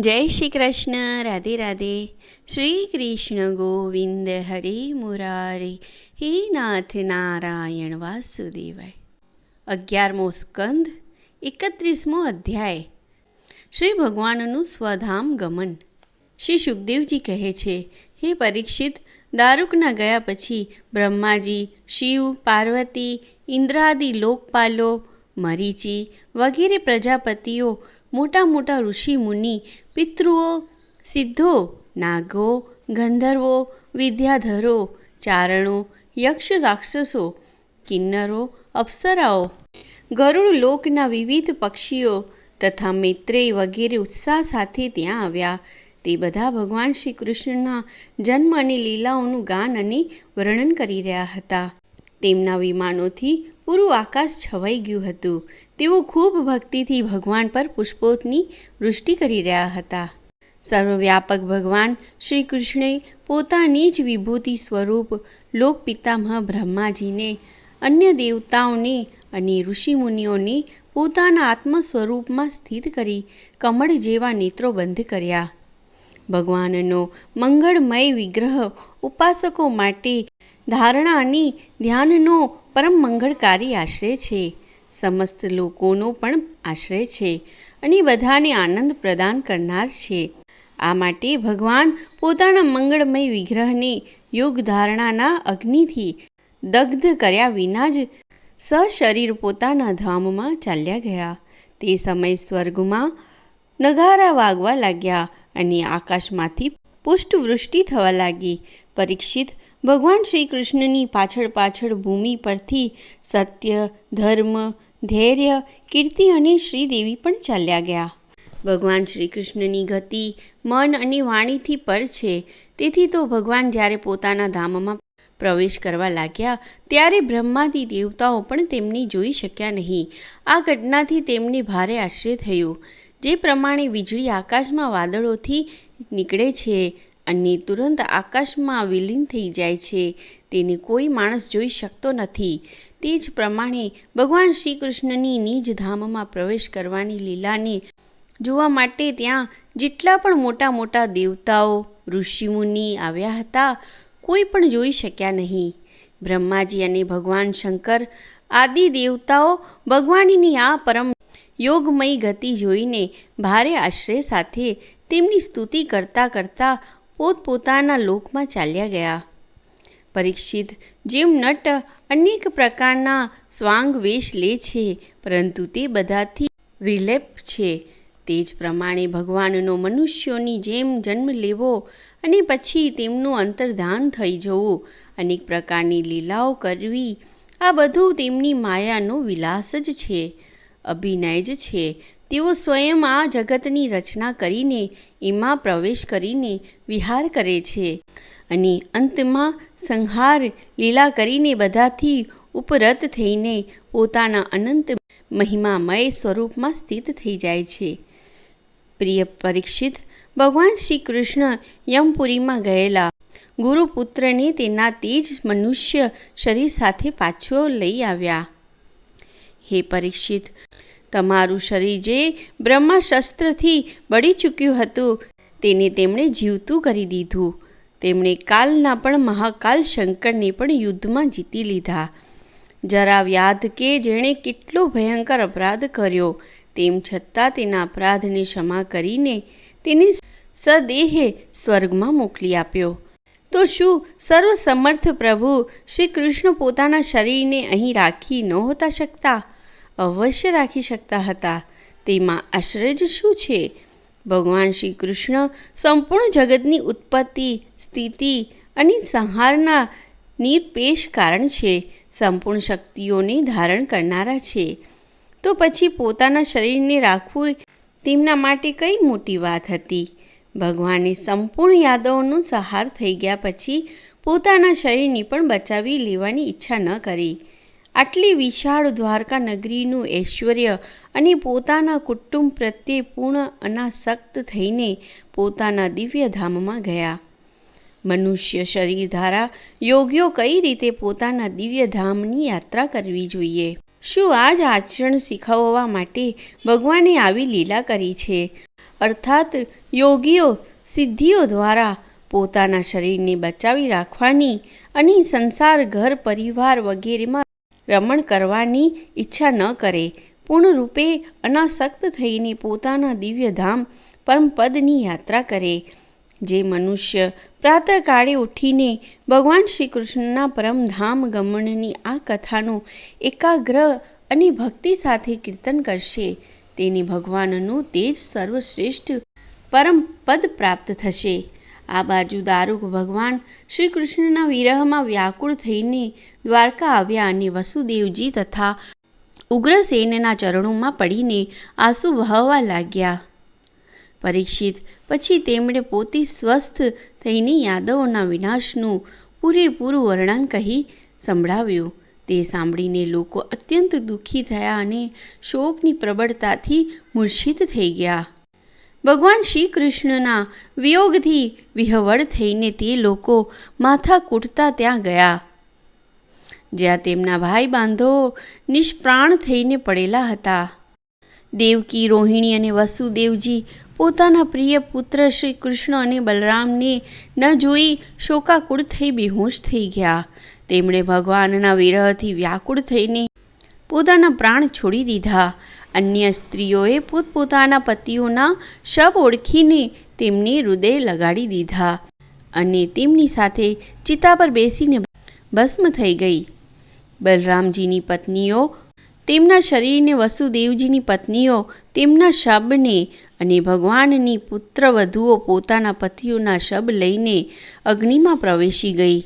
જય શ્રી કૃષ્ણ, રાધે રાધે. શ્રી કૃષ્ણ ગોવિંદ હરે મુરારી. હે નાથ નારાયણ વાસુદેવાય. અગિયારમો સ્કંદ, એકત્રીસમો અધ્યાય. શ્રી ભગવાનનું સ્વધામ ગમન. શ્રી સુખદેવજી કહે છે, હે પરીક્ષિત, દારૂકના ગયા પછી બ્રહ્માજી, શિવ, પાર્વતી, ઇન્દ્રાદિ, લોકપાલો, મરીચી વગેરે પ્રજાપતિઓ મોટા મોટા ઋષિ મુનિ, પિતૃઓ, સિદ્ધો, નાગો, ગંધર્વો, વિદ્યાધરો, ચારણો, યક્ષ રાક્ષસો, કિન્નરો, અપ્સરાઓ, ગરુડ લોકના વિવિધ પક્ષીઓ તથા મૈત્રેય વગેરે ઉત્સાહ સાથે ત્યાં આવ્યા. તે બધા ભગવાન શ્રી કૃષ્ણના જન્મ અને લીલાઓનું ગાન અને વર્ણન કરી રહ્યા હતા. તેમના વિમાનોથી પૂરું આકાશ છવાઈ ગયું હતું. તેઓ ખૂબ ભક્તિથી ભગવાન પર પુષ્પોની વૃષ્ટિ કરી રહ્યા હતા. સર્વવ્યાપક ભગવાન શ્રી કૃષ્ણે પોતાની જ વિભૂતિ સ્વરૂપ લોકપિતામહ બ્રહ્માજીને, અન્ય દેવતાઓને અને ઋષિમુનિઓને પોતાના આત્મ સ્વરૂપમાં સ્થિત કરી કમળ જેવા નેત્રો બંધ કર્યા. ભગવાનનો મંગળમય વિગ્રહ ઉપાસકો માટે ધારણા અને ધ્યાનનો પરમ મંગળકારી આશ્રય છે. સમસ્ત લોકોનો પણ આશ્રય છે અને બધાને આનંદ પ્રદાન કરનાર છે. આ માટે ભગવાન પોતાના મંગળમય વિગ્રહને યોગ ધારણાના અગ્નિથી દગ્ધ કર્યા વિના જ સશરીર પોતાના ધામમાં ચાલ્યા ગયા. તે સમય સ્વર્ગમાં નગારા વાગવા લાગ્યા અને આકાશમાંથી પુષ્પવૃષ્ટિ થવા લાગી. પરીક્ષિત ભગવાન શ્રી કૃષ્ણની પાછળ પાછળ ભૂમિ પરથી સત્ય, ધર્મ, ધૈર્ય, કીર્તિ અને શ્રીદેવી પણ ચાલ્યા ગયા. ભગવાન શ્રી કૃષ્ણની ગતિ મન અને વાણીથી પર છે. તેથી તો ભગવાન જ્યારે પોતાના ધામમાં પ્રવેશ કરવા લાગ્યા, ત્યારે બ્રહ્માદી દેવતાઓ પણ તેમને જોઈ શક્યા નહીં. આ ઘટનાથી તેમને ભારે આશ્ચર્ય થયું. જે પ્રમાણે વીજળી આકાશમાં વાદળોથી નીકળે છે અને તુરંત આકાશમાં વિલીન થઈ જાય છે. તેને કોઈ માણસ જોઈ શકતો નથી. તે જ પ્રમાણે ભગવાન શ્રી કૃષ્ણની નિજ ધામમાં પ્રવેશ કરવાની લીલાને જોવા માટે ત્યાં જેટલા પણ મોટા મોટા દેવતાઓ, ઋષિમુનિ આવ્યા હતા, કોઈ પણ જોઈ શક્યા નહીં. બ્રહ્માજી અને ભગવાન શંકર આદિ દેવતાઓ ભગવાનની આ પરમ યોગમય ગતિ જોઈને ભારે આશ્રય સાથે તેમની સ્તુતિ કરતાં કરતાં પોતપોતાના લોકમાં ચાલ્યા ગયા. પરીક્ષિત જેમ નટ અનેક પ્રકારના સ્વાંગ વેશ લે છે, પરંતુ તે બધાથી વિલેપ છે. તે જ પ્રમાણે ભગવાનનો મનુષ્યોની જેમ જન્મ લેવો અને પછી તેમનું અંતર્ધાન થઈ જવું, અનેક પ્રકારની લીલાઓ કરવી, આ બધું તેમની માયાનો વિલાસ જ છે. અભિનય જ છે. તેઓ સ્વયં આ જગતની રચના કરીને એમાં પ્રવેશ કરીને વિહાર કરે છે અને અંતમાં સંહાર લીલા કરીને બધાથી ઉપરત થઈને પોતાના અનંત મહિમામય સ્વરૂપમાં સ્થિત થઈ જાય છે. પ્રિય પરીક્ષિત, ભગવાન શ્રી કૃષ્ણ યમપુરીમાં ગયેલા ગુરુપુત્રને તેના તેજ મનુષ્ય શરીર સાથે પાછો લઈ આવ્યા. હે પરીક્ષિત તમારું શરીર જે બ્રહ્માશસ્ત્રથી બળી ચૂક્યું હતું, તેને તેમણે જીવતું કરી દીધું. તેમણે કાલના પણ મહાકાલ શંકરને પણ યુદ્ધમાં જીતી લીધા. જરા વ્યાધ કે જેણે કેટલો ભયંકર અપરાધ કર્યો, તેમ છતાં તેના અપરાધને ક્ષમા કરીને તેને સદેહે સ્વર્ગમાં મોકલી આપ્યો. તો શું સર્વસમર્થ પ્રભુ શ્રી કૃષ્ણ પોતાના શરીરને અહીં રાખી નહોતા શકતા? અવશ્ય રાખી શકતા હતા. તેમાં આશ્ચર્ય શું છે? ભગવાન શ્રી કૃષ્ણ સંપૂર્ણ જગતની ઉત્પત્તિ, સ્થિતિ અને સંહારના નિરપેશ કારણ છે. સંપૂર્ણ શક્તિઓને ધારણ કરનારા છે. તો પછી પોતાના શરીરને રાખવું તેમના માટે કઈ મોટી વાત હતી? ભગવાને સંપૂર્ણ યાદવોનો સહાર થઈ ગયા પછી પોતાના શરીરની પણ બચાવી લેવાની ઈચ્છા ન કરી. આટલી વિશાળ દ્વારકા નગરીનું ઐશ્વર્ય અને પોતાના કુટુંબ પ્રત્યે પૂર્ણ અનાસક્ત થઈને પોતાના દિવ્ય ધામમાં ગયા. મનુષ્ય શરીર ધારા યોગ્યો કઈ રીતે પોતાના દિવ્ય ધામની યાત્રા કરવી જોઈએ? શું આ જ આચરણ શીખવવા માટે ભગવાને આવી લીલા કરી છે? અર્થાત યોગીઓ સિદ્ધિઓ દ્વારા પોતાના શરીરને બચાવી રાખવાની અને સંસાર ઘર પરિવાર વગેરેમાં રમણ કરવાની ઈચ્છા ન કરે. પૂર્ણરૂપે અનાસક્ત થઈને પોતાના દિવ્યધામ પરમપદની યાત્રા કરે. જે મનુષ્ય પ્રાતઃકાળે ઉઠીને ભગવાન શ્રી કૃષ્ણના પરમધામ ગમનની આ કથાનું એકાગ્ર અને ભક્તિ સાથે કીર્તન કરશે. તેને ભગવાનનું તેજ સર્વશ્રેષ્ઠ પરમ પદ પ્રાપ્ત થશે. આ બાજુ દારૂક ભગવાન શ્રી કૃષ્ણના વિરહમાં વ્યાકુળ થઈને દ્વારકા આવ્યા અને વસુદેવજી તથા ઉગ્રસેનના ચરણોમાં પડીને આંસુ વહાવવા લાગ્યા. પરીક્ષિત પછી તેમણે પોતે સ્વસ્થ થઈને યાદવોના વિનાશનું પૂરેપૂરું વર્ણન કહી સંભળાવ્યું. તે સાંભળીને લોકો અત્યંત દુઃખી થયા અને શોકની પ્રબળતાથી મૂર્છિત થઈ ગયા. ભગવાન શ્રી કૃષ્ણના વિયોગથી વિહવળ થઈને તે લોકો માથા કૂટતા ત્યાં ગયા. જ્યાં તેમના ભાઈ બાંધો નિષ્પ્રાણ થઈને પડેલા હતા. દેવકી, રોહિણી અને વસુદેવજી પોતાના પ્રિય પુત્ર શ્રી કૃષ્ણ અને બલરામને ન જોઈ શોકાકુળ થઈ બેહોશ થઈ ગયા. તેમણે ભગવાનના વિરહથી વ્યાકુળ થઈને પોતાના પ્રાણ છોડી દીધા. અન્ય સ્ત્રીઓએ પોતપોતાના પતિઓના શબ ઓળખીને તેમને હૃદય લગાડી દીધા અને તેમની સાથે ચિતા પર બેસીને ભસ્મ થઈ ગઈ. બલરામજીની પત્નીઓ, તેમના શરીરને વસુદેવજીની પત્નીઓ, તેમના શબને અને ભગવાનની પુત્રવધુઓ પોતાના પતિઓના શબ લઈને અગ્નિમાં પ્રવેશી ગઈ.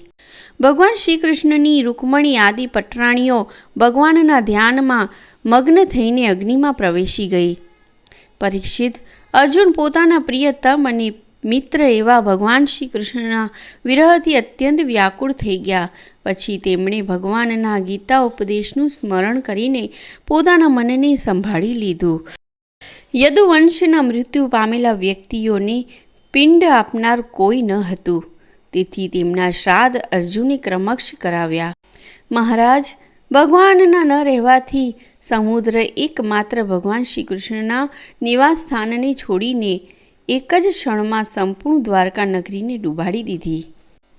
ભગવાન શ્રી કૃષ્ણની રૂકમણી આદિ પટરાણીઓ ભગવાનના ધ્યાનમાં મગ્ન થઈને અગ્નિમાં પ્રવેશી ગઈ. પરીક્ષિત અર્જુન પોતાના પ્રિયતમ અને મિત્ર એવા ભગવાન શ્રી કૃષ્ણના વિરહથી અત્યંત વ્યાકુળ થઈ ગયા. પછી તેમણે ભગવાનના ગીતા ઉપદેશનું સ્મરણ કરીને પોતાના મનને સંભાળી લીધું. યદુવંશના મૃત્યુ પામેલા વ્યક્તિઓને પિંડ આપનાર કોઈ ન હતું. તેથી તેમના શ્રાદ્ધ અર્જુને ક્રમક્ષ કરાવ્યા. મહારાજ ભગવાનના ન રહેવાથી સમુદ્ર એકમાત્ર ભગવાન શ્રી કૃષ્ણના નિવાસ સ્થાનને છોડીને એક જ ક્ષણમાં સંપૂર્ણ દ્વારકા નગરીને ડૂબાડી દીધી.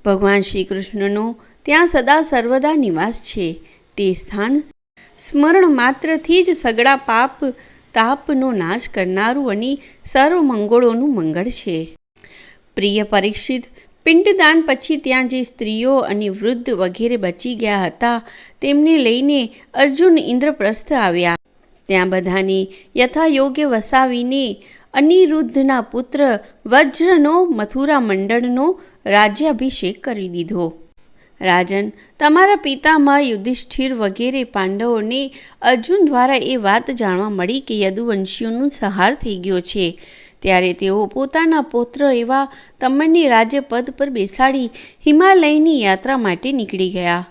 ભગવાન શ્રી કૃષ્ણનો ત્યાં સદા સર્વદા નિવાસ છે. તે સ્થાન સ્મરણ માત્રથી જ સગળા પાપ, તાપનો નાશ કરનારું અને સર્વ મંગળોનું મંગળ છે. પ્રિય પરીક્ષિત પિંડદાન પછી ત્યાં જે સ્ત્રીઓ અને વૃદ્ધ વગેરે બચી ગયા હતા, તેમને લઈને અર્જુન ઇન્દ્રપ્રસ્થ આવ્યા. ત્યાં બધાને યથાયોગ્ય વસાવીને અનિરુદ્ધના પુત્ર વજ્રનો મથુરા મંડળનો રાજ્યાભિષેક કરી દીધો. રાજન, તમારા પિતામાં યુધિષ્ઠિર વગેરે પાંડવોને અર્જુન દ્વારા એ વાત જાણવા મળી કે યદુવંશીઓનું સહાર થઈ ગયો છે. ત્યારે તેઓ પોતાના પૌત્ર એવા તમને રાજ્યપદ પર બેસાડી હિમાલયની યાત્રા માટે નીકળી ગયા.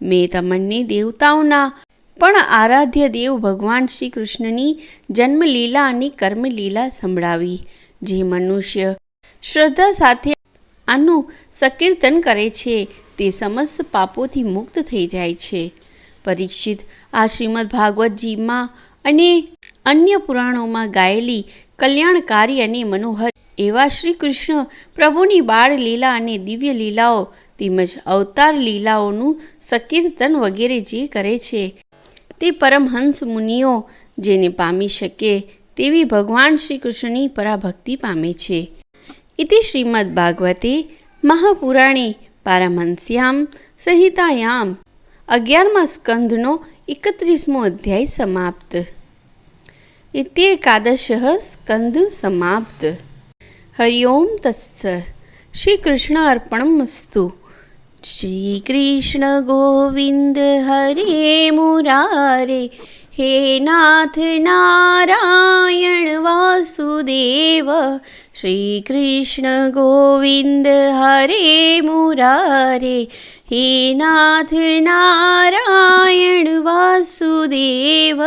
મેં તમને દેવતાઓના પણ આરાધ્ય દેવ ભગવાન શ્રી કૃષ્ણની જન્મલીલા અને કર્મલીલા સંભળાવી, જે મનુષ્ય શ્રદ્ધા સાથે આનું સંકીર્તન કરે છે, તે સમસ્ત પાપોથી મુક્ત થઈ જાય છે. પરીક્ષિત આ શ્રીમદ ભાગવતજીમાં અને અન્ય પુરાણોમાં ગાયેલી કલ્યાણકારી અને મનોહર એવા શ્રી કૃષ્ણ પ્રભુની બાળ લીલા અને દિવ્ય લીલાઓ તેમજ અવતાર લીલાઓનું સકીર્તન વગેરે જે કરે છે, તે પરમહંસ મુનિઓ જેને પામી શકે તેવી ભગવાન શ્રી કૃષ્ણની પરાભક્તિ પામે છે. ઇતિ શ્રીમદ ભાગવતે મહાપુરાણે પારમહંસ્યામ સંહિતાયામ અગિયારમા સ્કંધનો એકત્રીસમો અધ્યાય સમાપ્ત. ઇત્યેકાદશ સ્કંદ સમાપ્ત હરિ ઓમ તત્સ શ્રી કૃષ્ણ અર્પણમસ્તુ શ્રી કૃષ્ણ ગોવિંદ હરે મુરારે હે નાથ નારાયણ વાસુદેવ શ્રી કૃષ્ણ ગોવિંદ હરે મુરારે હે નાથ નારાયણ વાસુદેવ